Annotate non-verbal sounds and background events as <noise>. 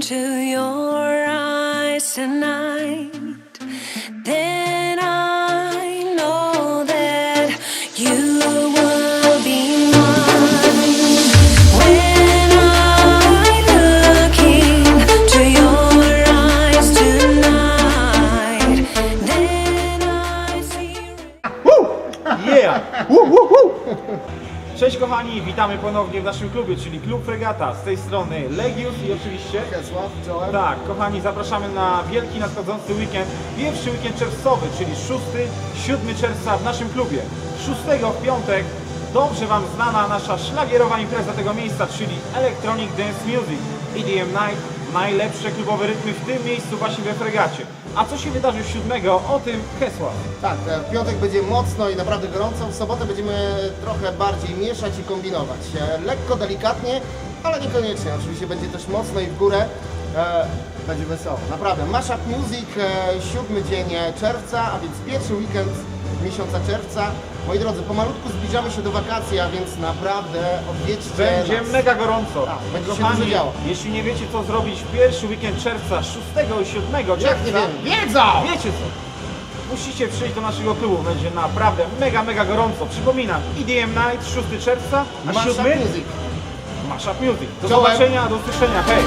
into your eyes tonight, then I know that you will be mine. When I look into your eyes tonight, then I see. Woo! Yeah! <laughs> Woo, woo, woo. Cześć kochani, witamy ponownie w naszym klubie, czyli Klub Fregata. Z tej strony Legius i oczywiście... Czołem. Tak, kochani, zapraszamy na wielki nadchodzący weekend, pierwszy weekend czerwcowy, czyli 6-7 czerwca w naszym klubie. 6 w piątek dobrze Wam znana nasza szlagierowa impreza tego miejsca, czyli Electronic Dance Music, EDM Night, najlepsze klubowe rytmy w tym miejscu właśnie we Fregacie. A co się wydarzy 7? O tym Hesła. Tak, e, w piątek będzie mocno i naprawdę gorąco, w sobotę będziemy trochę bardziej mieszać i kombinować. E, Lekko, delikatnie, ale niekoniecznie. Oczywiście będzie też mocno i w górę. E, będzie wesoło, naprawdę. Mashup Music, e, siódmy dzień e, czerwca, a więc pierwszy weekend miesiąca czerwca. Moi drodzy, pomalutku zbliżamy się do wakacji, a więc naprawdę odwiedźcie Będzie nas. mega gorąco. Tak, będzie się dużo działo. jeśli nie wiecie co zrobić w pierwszy weekend czerwca, 6 i 7 czerwca, Jak nie wiem, wiedzą! wiecie co? Musicie przyjść do naszego klubu, będzie naprawdę mega, mega gorąco. Przypominam, EDM Night 6 czerwca, a Mashup 7 Music. Mashup Music. Do Czołem. zobaczenia, do usłyszenia, hej!